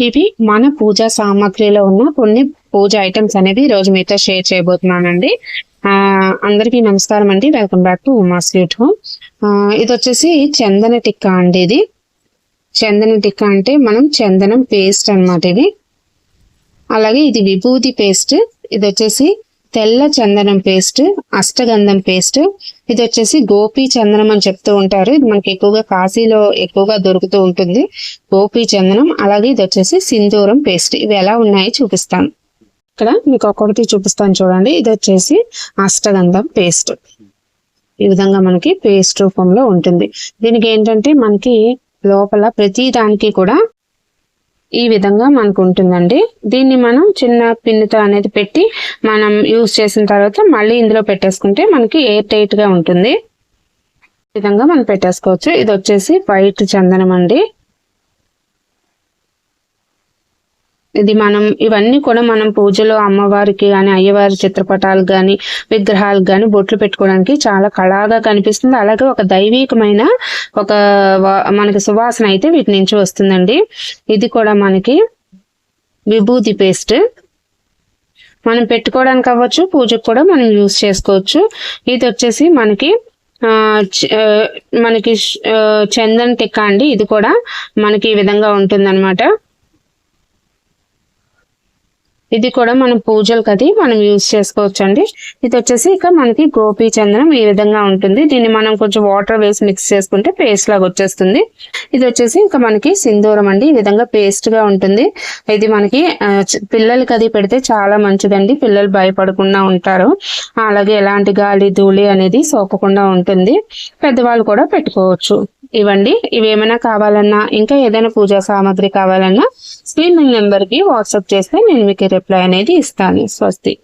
ఇవి మన పూజా సామాగ్రిలో ఉన్న కొన్ని పూజ ఐటమ్స్ అనేవి రోజు మీతో షేర్ చేయబోతున్నానండి. ఆ అందరికీ నమస్కారం అండి. Welcome back to Uma sweet home. ఆ, ఇది వచ్చేసి చందన టిక్కా అండి ఇది. చందన టిక్కా అంటే మనం చందనం పేస్ట్ అన్నమాట ఇది. అలాగే ఇది విభూది పేస్ట్. ఇది వచ్చేసి తెల్ల చందనం పేస్ట్ అష్టగంధం పేస్ట్. ఇది వచ్చేసి గోపి చందనం అని చెప్తూ ఉంటారు. ఇది మనకి ఎక్కువగా కాశీలో ఎక్కువగా దొరుకుతూ ఉంటుంది. గోపి చందనం అలాగే ఇది వచ్చేసి సింధూరం పేస్ట్. ఇవి ఎలా ఉన్నాయో చూపిస్తాను ఇక్కడ మీకు ఒక్కొక్కటి చూపిస్తాను చూడండి. ఇది వచ్చేసి అష్టగంధం పేస్ట్. ఈ విధంగా మనకి పేస్ట్ రూపంలో ఉంటుంది. దీనికి ఏంటంటే మనకి లోపల ప్రతి దానికి కూడా ఈ విధంగా మనకు ఉంటుందండి దీన్ని మనం చిన్న పిన్నుతో అనేది పెట్టి మనం యూస్ చేసిన తర్వాత మళ్ళీ ఇందులో పెట్టేసుకుంటే మనకి ఎయిర్ టైట్గా ఉంటుంది. ఈ విధంగా మనం పెట్టేసుకోవచ్చు. ఇది వచ్చేసి వైట్ చందనం అండి. ఇది మనం ఇవన్నీ కూడా మనం పూజలో అమ్మవారికి కానీ అయ్యవారి చిత్రపటాలు కానీ విగ్రహాలు కానీ బొట్లు పెట్టుకోవడానికి చాలా కళగా కనిపిస్తుంది. అలాగే ఒక దైవీకమైన ఒక వా- మనకి సువాసన అయితే వీటి నుంచి వస్తుందండి. ఇది కూడా మనకి విభూతి పేస్ట్. మనం పెట్టుకోవడానికి అవ్వచ్చు పూజకు కూడా మనం యూస్ చేసుకోవచ్చు. ఇది వచ్చేసి మనకి మనకి ష్- చందన్ టిక్కా అండి. ఇది కూడా మనకి ఈ విధంగా ఉంటుందన్నమాట. ఇది కూడా మనం పూజలకు అది మనం యూజ్ చేసుకోవచ్చు అండి ఇది వచ్చేసి ఇక మనకి గోపీ చందనం ఈ విధంగా ఉంటుంది. దీన్ని మనం కొంచెం వాటర్ వేసి మిక్స్ చేసుకుంటే పేస్ట్ లాగా వచ్చేస్తుంది. ఇది వచ్చేసి ఇంకా మనకి సింధూరం అండి. ఈ విధంగా పేస్ట్గా ఉంటుంది. ఇది మనకి పిల్లలకి అది పెడితే చాలా మంచిదండి. పిల్లలు భయపడకుండా ఉంటారు. అలాగే ఎలాంటి గాలి ధూళి అనేది సోకకుండా ఉంటుంది. పెద్దవాళ్ళు కూడా పెట్టుకోవచ్చు. ఇవ్వండి. ఇవేమైనా కావాలన్నా ఇంకా ఏదైనా పూజా సామాగ్రి కావాలన్నా స్క్రీన్ నెంబర్కి వాట్సాప్ చేస్తే నేను మీకు రిప్లై అనేది ఇస్తాను. స్వస్తి.